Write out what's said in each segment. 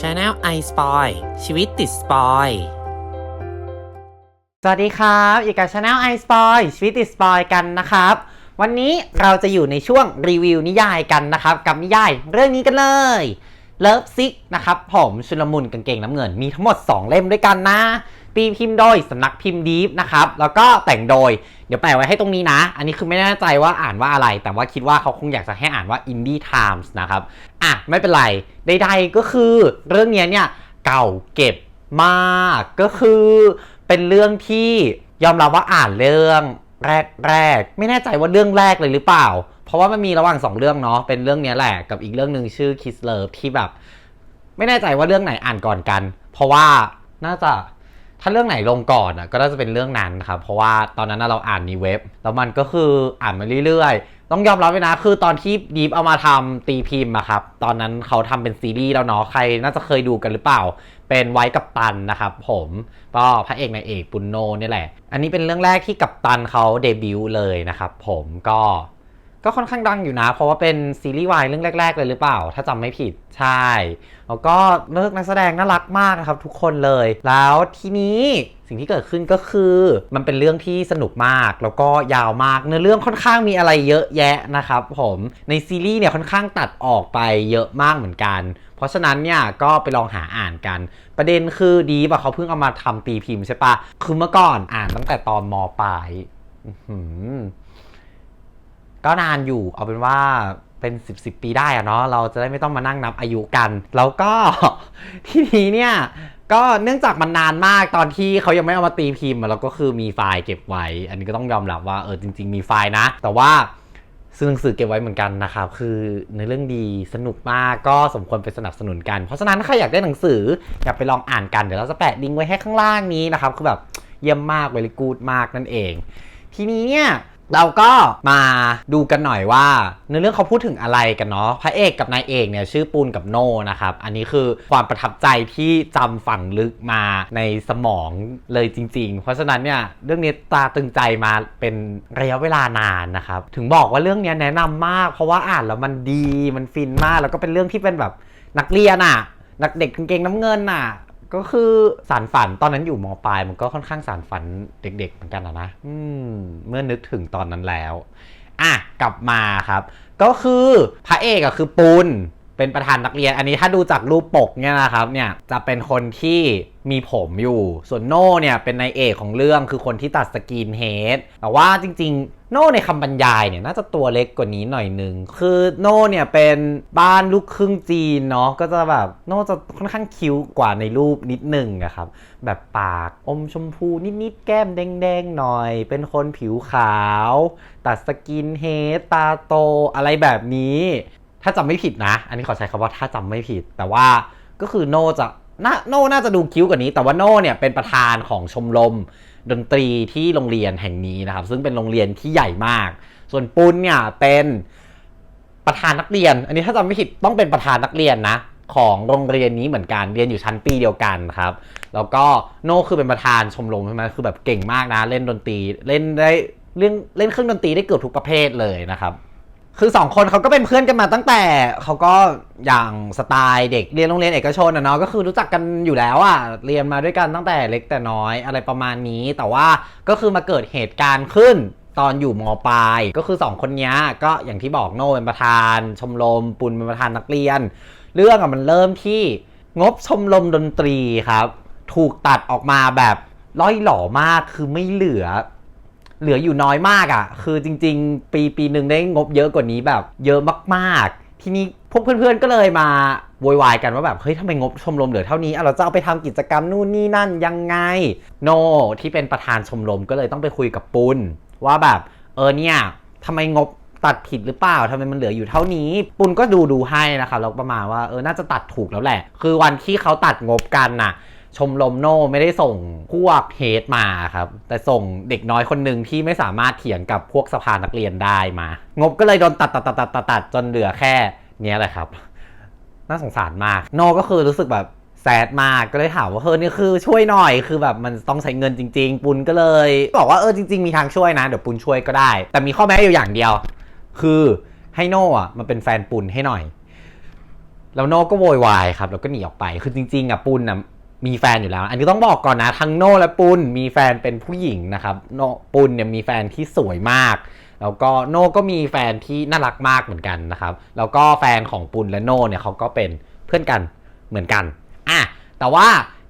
ช anel i Spoil ชีวิตติดสปอยสวัสดีครับอยู่กับช anel i Spoil ชีวิตติดสปอยกันนะครับ วันนี้เราจะอยู่ในช่วงรีวิวนิยายกันนะครับ กับนิยายเรื่องนี้กันเลย Love Sick นะครับผมชุลมุนกางเกงน้ำเงินมีทั้งหมด 2 เล่มด้วยกันนะปีพิมพ์โดยสำนักพิมพ์ดีฟนะครับแล้วก็แต่งโดยเดี๋ยวแปะไว้ให้ตรงนี้นะ อันนี้คือไม่แน่ใจว่าอ่านว่าอะไร แต่ว่าคิดว่าเขาคงอยากจะให้อ่านว่า Indie Times นะครับอะไม่เป็นไรใดๆก็คือเรื่องเนี้ยเนี่ยเก่าเก็บมากก็คือเป็นเรื่องที่ยอมรับว่าอ่านเรื่อง แรกแรก ไม่แน่ใจว่าเรื่องแรกเลยหรือเปล่า เพราะว่ามันมีระหว่างสองเรื่องเนาะเป็นเรื่องนี้แหละกับอีกเรื่องหนึ่งชื่อ Kiss Love ที่แบบ ไม่แน่ใจว่าเรื่องไหนอ่านก่อนกัน เพราะว่าน่าจะ ถ้าเรื่องไหนลงก่อนอะก็น่าจะเป็นเรื่องนั้นครับเพราะว่าตอนนั้นเราอ่านในเว็บ แล้วมันก็คืออ่านมาเรื่อยๆ ต้องยอมรับเลยนะ คือตอนที่ดีฟเอามาทำตีพิมพ์อะครับ ตอนนั้นเขาทำเป็นซีรีส์แล้วเนาะใครน่าจะเคยดูกันหรือเปล่า เป็นไว้กับตันนะครับผมก็พระเอกนายเอกปุณโนนี่แหละ อันนี้เป็นเรื่องแรกที่กับตันเขาเดบิวต์เลยนะครับผมก็ ก็ค่อนข้างดังอยู่นะ เพราะว่าเป็นซีรีส์วายเรื่องแรก ๆ เลยหรือเปล่า ถ้าจำไม่ผิดใช่แล้วก็เลิกนักแสดงน่ารักมากนะครับทุกคนเลย แล้วทีนี้สิ่งที่เกิดขึ้นก็คือมันเป็นเรื่องที่สนุกมาก แล้วก็ยาวมากเนื้อเรื่องค่อนข้างมีอะไรเยอะแยะนะครับผมในซีรีส์เนี่ยค่อนข้างตัดออกไปเยอะมากเหมือนกัน เพราะฉะนั้นเนี่ยก็ไปลองหาอ่านกัน ประเด็นคือดีป่ะเขาเพิ่งเอามาทำตีพิมพ์ใช่ปะคือเมื่อก่อนอ่านตั้งแต่ตอนมปลายอื ก็นานอยู่เอาเป็นว่าเป็น 10บสปีได้อะเนาะเราจะได้ไม่ต้องมานั่งนับอายุกัน แล้วก็ทีนี้เนี่ยก็เนื่องจากมันนานมากตอนที่เขายังไม่เอามาตีพิมพ์อะแล้วก็คือมีไฟล์เก็บไว้ อันนี้ก็ต้องยอมรับว่าเออจริง ๆ มีไฟล์นะ แต่ว่าซื้อหนังสือเก็บไว้เหมือนกันนะครับ คือในเรื่องดีสนุกมากก็สมควรไปสนับสนุนกัน เพราะฉะนั้นใครอยากได้หนังสืออยากไปลองอ่านกัน เดี๋ยวเราจะแปะลิงก์ไว้ให้ข้างล่างนี้นะครับ คือแบบเยี่ยมมากเวลิกูดมากนั่นเอง ทีนี้เนี่ย เราก็มาดูกันหน่อยว่าเนื้อเรื่องเขาพูดถึงอะไรกันเนาะพระเอกกับนายเอกเนี่ยชื่อปูนกับโนนะครับ อันนี้คือความประทับใจที่จำฝังลึกมาในสมองเลยจริง ๆ เพราะฉะนั้นเนี่ยเรื่องนี้ตาตึงใจมาเป็นระยะเวลานานนะครับ ถึงบอกว่าเรื่องนี้แนะนำมาก เพราะว่าอ่านแล้วมันดีมันฟินมาก แล้วก็เป็นเรื่องที่เป็นแบบนักเรียนอะนักเด็กกางเกงน้ำเงินอะ ก็คือสารฝันตอนนั้นอยู่มปลายมันก็ค่อนข้างสารฝันเด็กๆเหมือนกันนะนะอืมเมื่อนึกถึงตอนนั้นแล้ว อะกลับมาครับ ก็คือพระเอกอะคือปุน เป็นประธานนักเรียน อันนี้ถ้าดูจากรูปปกเนี่ยนะครับเนี่ยจะเป็นคนที่มีผมอยู่ ส่วนโน่เนี่ยเป็นนายเอกของเรื่องคือคนที่ตัดสกินเฮดแต่ว่าจริง ๆ โน่ในคำบรรยายเนี่ยน่าจะตัวเล็กกว่านี้หน่อยหนึ่งคือโน่เนี่ยเป็นบ้านลูกครึ่งจีนเนาะก็จะแบบโน่จะค่อนข้างคิ้วกว่าในรูปนิดหนึ่งอะครับ แบบปากอมชมพูนิดๆ แก้มแดงๆ หน่อย เป็นคนผิวขาว ตัดสกินเฮดตาโตอะไรแบบนี้ ถ้าจำไม่ผิดนะ อันนี้ขอใช้คำว่าถ้าจำไม่ผิด แต่ว่าก็คือโน่จะน่าโน่น่าจะดูคิ้วกว่านี้ แต่ว่าโน่เนี่ยเป็นประธานของชมรมดนตรีที่โรงเรียนแห่งนี้นะครับ ซึ่งเป็นโรงเรียนที่ใหญ่มาก ส่วนปุณเนี่ยเป็นประธานนักเรียน อันนี้ถ้าจำไม่ผิดต้องเป็นประธานนักเรียนนะ ของโรงเรียนนี้เหมือนกันเรียนอยู่ชั้นปีเดียวกันครับ แล้วก็โน่คือเป็นประธานชมรมใช่ไหมคือแบบเก่งมากนะ เล่นดนตรีเล่นได้เล่นเล่นเครื่องดนตรีได้เกือบทุกประเภทเลยนะครับ คือสองคนเขาก็เป็นเพื่อนกันมาตั้งแต่เขาก็อย่างสไตล์เด็กเรียนโรงเรียนเอกชนอะเนาะก็คือรู้จักกันอยู่แล้วอะเรียนมาด้วยกันตั้งแต่เล็กแต่น้อยอะไรประมาณนี้ แต่ว่าก็คือมาเกิดเหตุการณ์ขึ้นตอนอยู่มปลายก็คือสองคนนี้ก็อย่างที่บอกโน่เป็นประธาน ชมรมปุณเป็นประธานนักเรียน เรื่องอะมันเริ่มที่งบชมรมดนตรีครับ ถูกตัดออกมาแบบล่อยหล่อมากคือไม่เหลือ เหลืออยู่น้อยมากอะ่ะ คือจริง ๆ ปีปีหนึ่งได้งบเยอะกว่านี้แบบเยอะมากๆ ทีนี้พวกเพื่อนๆก็เลยมาโวยวายกันว่าแบบเฮ้ยทำไมงบชมรมเหลือเท่านี้เราจะเอาไปทำกิจกรรมนู่นนี่นั่นยังไง โนที่เป็นประธานชมรมก็เลยต้องไปคุยกับปุณว่าแบบเออเนี่ยทำไมงบตัดผิดหรือเปล่าทำไมมันเหลืออยู่เท่านี้ ปุณก็ดูดูให้นะครับแล้วประมาณว่าเออน่าจะตัดถูกแล้วแหละ คือวันที่เขาตัดงบกันน่ะ ชมรมโน่ไม่ได้ส่งพวกเฮดมาครับ แต่ส่งเด็กน้อยคนหนึ่งที่ไม่สามารถเถียงกับพวกสภานักเรียนได้มา งบก็เลยโดนตัดตัดตัดตัดตัดตดจนเหลือแค่เนี้ยแหละครับ น่าสงสารมาก โน่ก็คือรู้สึกแบบแซดมากก็เลยถามว่าเฮ้ยนี่คือช่วยหน่อยคือแบบมันต้องใช้เงินจริง ๆ ปุณก็เลย บอกว่าเออจริง ๆมีทางช่วยนะเดี๋ยวปุณช่วยก็ได้ แต่มีข้อแม้อยู่อย่างเดียว คือให้โน่อะมาเป็นแฟนปุณให้หน่อยแล้วโน่ก็โวยวายครับแล้วก็หนีออกไป คือจริงๆอะปุณอะ มีแฟนอยู่แล้ว อันนี้ต้องบอกก่อนนะทั้งโน่และปุณมีแฟนเป็นผู้หญิงนะครับโนปุณเนี่ยมีแฟนที่สวยมาก แล้วก็โน่ก็มีแฟนที่น่ารักมากเหมือนกันนะครับ แล้วก็แฟนของปุณและโน่เนี่ยเขาก็เป็นเพื่อนกันเหมือนกันอะแต่ว่า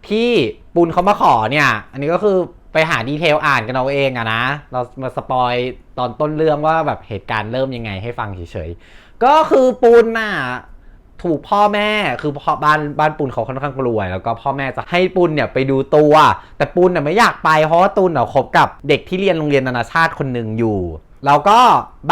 ที่ปุณเขามาขอเนี่ย อันนี้ก็คือไปหาดีเทลอ่านกันเอาเองอะนะ เรามาสปอยตอนต้นเรื่องว่าแบบเหตุการณ์เริ่มยังไงให้ฟังเฉยๆ ก็คือปุณน่ะ ถูกพ่อแม่คือพ่อบ้านบ้านปุณเขาค่อนข้างรวย แล้วก็พ่อแม่จะให้ปุณเนี่ยไปดูตัว แต่ปุณน่ะไม่อยากไปเพราะว่าตุนเน่ะคบกับเด็กที่เรียนโรงเรียนนานาชาติคนหนึ่งอยู่แล้วก็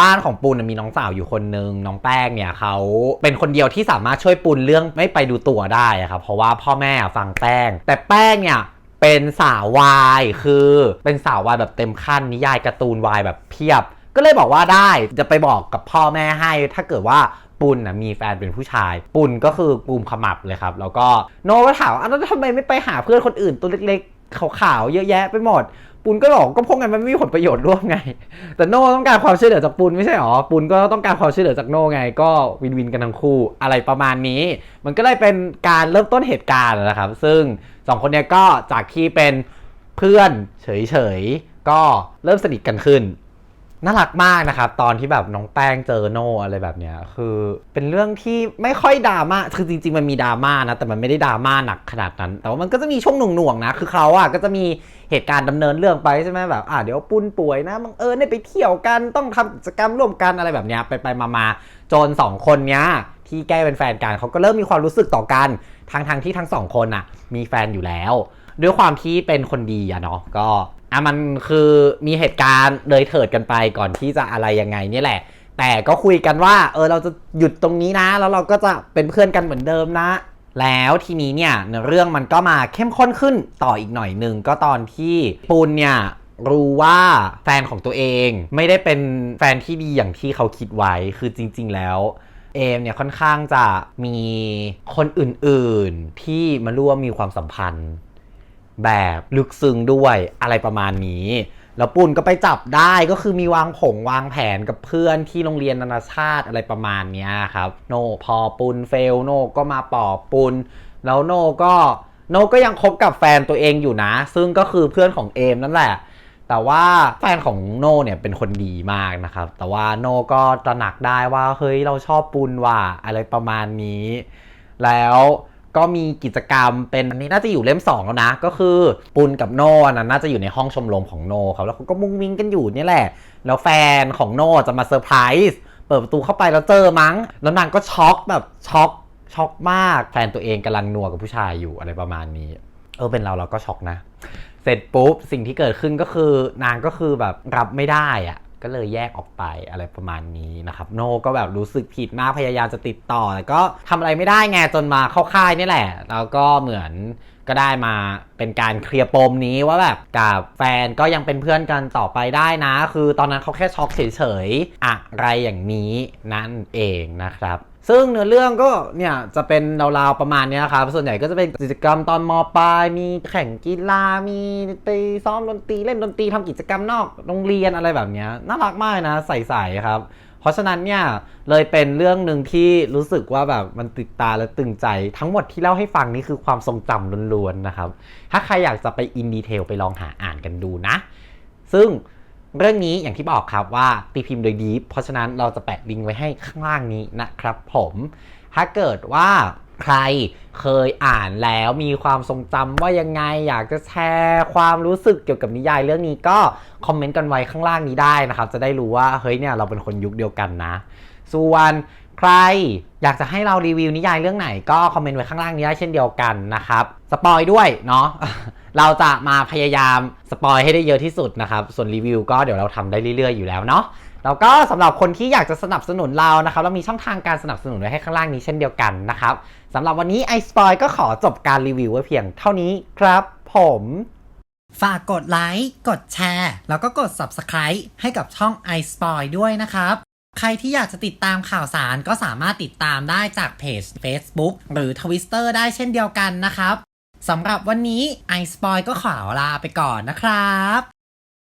บ้านของปุณน่ะมีน้องสาวอยู่คนหนึ่งน้องแป้งเนี่ยเขาเป็นคนเดียวที่สามารถช่วยปุณเรื่องไม่ไปดูตัวได้ครับเพราะว่าพ่อแม่ฟังแป้ง แต่แป้งเนี่ยเป็นสาววายคือเป็นสาววายแบบเต็มขั้นนิยายการ์ตูนวายแบบเพียบ ก็เลยบอกว่าได้จะไปบอกกับพ่อแม่ให้ ถ้าเกิดว่า ปุณนะมีแฟนเป็นผู้ชาย ปุณก็คือปูมขมับเลยครับ แล้วก็โนก็ถามว่าอ้าวแล้วทำไมไม่ไปหาเพื่อนคนอื่นตัวเล็กๆขาวๆเยอะแยะไปหมดปุณก็บอกก็พวกนั้นมันไม่มีผลประโยชน์ร่วมไง แต่โน่ต้องการความช่วยเหลือจากปุณไม่ใช่หรอปุณก็ต้องการความช่วยเหลือจากโน่ไง ก็วินวินกันทั้งคู่อะไรประมาณนี้ มันก็เลยเป็นการเริ่มต้นเหตุการณ์นะครับ ซึ่งสองคนเนี้ยก็จากที่เป็นเพื่อนเฉยๆก็เริ่มสนิทกันขึ้น น่ารักมากนะครับ ตอนที่แบบน้องแป้งเจอโน่อะไรแบบเนี้ยคือเป็นเรื่องที่ไม่ค่อยดราม่าคือจริง ๆ มันมีดราม่านะแต่มันไม่ได้ดราม่าหนักขนาดนั้น แต่ว่ามันก็จะมีช่วงหน่วงๆนะคือเขาอะก็จะมีเหตุการณ์ดำเนินเรื่องไปใช่ไหมแบบอะเดี๋ยวปุ้นป่วยนะบังเอิญได้ไปเที่ยวกันต้องทำกิจกรรมร่วมกันอะไรแบบเนี้ยไปไปๆมาๆจนสองคนเนี้ยที่แก้เป็นแฟนกันเขาก็เริ่มมีความรู้สึกต่อกัน ทางทางที่ทั้งสองคนอะมีแฟนอยู่แล้ว ด้วยความที่เป็นคนดีอะเนาะก็อะมันคือมีเหตุการณ์เลยเถิดกันไปก่อนที่จะอะไรยังไงเนี่ยแหละ แต่ก็คุยกันว่า เออเราจะหยุดตรงนี้นะ แล้วเราก็จะเป็นเพื่อนกันเหมือนเดิมนะ แล้วทีนี้เนี่ยเนื้อเรื่องมันก็มาเข้มข้นขึ้นต่ออีกหน่อยหนึ่งก็ตอนที่ปูนเนี่ยรู้ว่าแฟนของตัวเองไม่ได้เป็นแฟนที่ดีอย่างที่เขาคิดไว้คือจริง ๆ แล้ว เอมเนี่ยค่อนข้างจะมีคนอื่นๆที่มาร่วมมีความสัมพันธ์ แบบลึกซึ้งด้วยอะไรประมาณนี้ แล้วปุณก็ไปจับได้ก็คือมีวางผงวางแผนกับเพื่อนที่โรงเรียนนานาชาติอะไรประมาณเนี้ยครับ โนพอปุณเฟลโนก็มาปอบปุณแล้วโนก็โนก็ยังคบกับแฟนตัวเองอยู่นะ ซึ่งก็คือเพื่อนของเอมนั่นแหละ แต่ว่าแฟนของโน่เนี่ยเป็นคนดีมากนะครับ แต่ว่าโน่ก็ตระหนักได้ว่าเฮ้ยเราชอบปุณว่ะอะไรประมาณนี้ แล้วก็มีกิจกรรมเป็นอันนี้น่าจะอยู่เล่มสองแล้วนะ ก็คือปุณกับโน่นะน่าจะอยู่ในห้องชมรมของโน่ครับแล้วเขาก็มุ้งมิ้งกันอยู่นี่แหละ แล้วแฟนของโน่จะมาเซอร์ไพรส์เปิดประตูเข้าไปแล้วเจอมั้ง แล้วนางก็ช็อกแบบช็อกช็อกมากแฟนตัวเองกำลังนัวกับผู้ชายอยู่อะไรประมาณนี้ เออเป็นเราเราก็ช็อกนะ เสร็จปุ๊บสิ่งที่เกิดขึ้นก็คือนางก็คือแบบรับไม่ได้อะก็เลยแยกออกไปอะไรประมาณนี้นะครับ โนก็แบบรู้สึกผิดมากพยายามจะติดต่อแต่ก็ทำอะไรไม่ได้ไงจนมาเข้าค่ายนี่แหละ แล้วก็เหมือนก็ได้มาเป็นการเคลียร์ปมนี้ว่าแบบกับแฟนก็ยังเป็นเพื่อนกันต่อไปได้นะ คือตอนนั้นเขาแค่ช็อกเฉยๆอะไรอย่างนี้นั่นเองนะครับ ซึ่งเนื้อเรื่องก็เนี่ยจะเป็นราวๆประมาณนี้ครับส่วนใหญ่ก็จะเป็นกิจกรรมตอนมปลายมีแข่งกีฬามีไปซ้อมดนตรีเล่นดนตรีทำกิจกรรมนอกโรงเรียนอะไรแบบนี้น่ารักมากนะใสๆครับ เพราะฉะนั้นเนี่ยเลยเป็นเรื่องหนึ่งที่รู้สึกว่าแบบมันติดตาและตึงใจ ทั้งหมดที่เล่าให้ฟังนี่คือความทรงจำล้วนๆนะครับ ถ้าใครอยากจะไปอินดีเทลไปลองหาอ่านกันดูนะ ซึ่ง เรื่องนี้อย่างที่บอกครับว่าตีพิมพ์โดยดีเพราะฉะนั้นเราจะแปะลิงก์ไว้ให้ข้างล่างนี้นะครับผม ถ้าเกิดว่าใครเคยอ่านแล้วมีความทรงจำว่ายังไงอยากจะแชร์ความรู้สึกเกี่ยวกับนิยายเรื่องนี้ก็คอมเมนต์กันไว้ข้างล่างนี้ได้นะครับ จะได้รู้ว่าเฮ้ยเนี่ยเราเป็นคนยุคเดียวกันนะ ส่วน ใครอยากจะให้เรารีวิวนิยายเรื่องไหนก็คอมเมนต์ไว้ข้างล่างนี้ได้เช่นเดียวกันนะครับสปอยด้วยเนาะเราจะมาพยายามสปอยให้ได้เยอะที่สุดนะครับส่วนรีวิวก็เดี๋ยวเราทำได้เรื่อยๆอยู่แล้วเนาะแล้วก็สำหรับคนที่อยากจะสนับสนุนเรานะครับเรามีช่องทางการสนับสนุนไว้ให้ข้างล่างนี้เช่นเดียวกันนะครับสำหรับวันนี้ i s p o i ก็ขอจบการรีวิวไว้เพียงเท่านี้ครับผมฝากกดไลค์ กดแชร์ แล้วก็กด Subscribe ให้กับช่อง i s p o i ด้วยนะครับ ใครที่อยากจะติดตามข่าวสารก็สามารถติดตามได้จากเพจ Facebook หรือ Twitter ได้เช่นเดียวกันนะครับสำหรับวันนี้ไอสปอยก็ขอลาไปก่อนนะครับ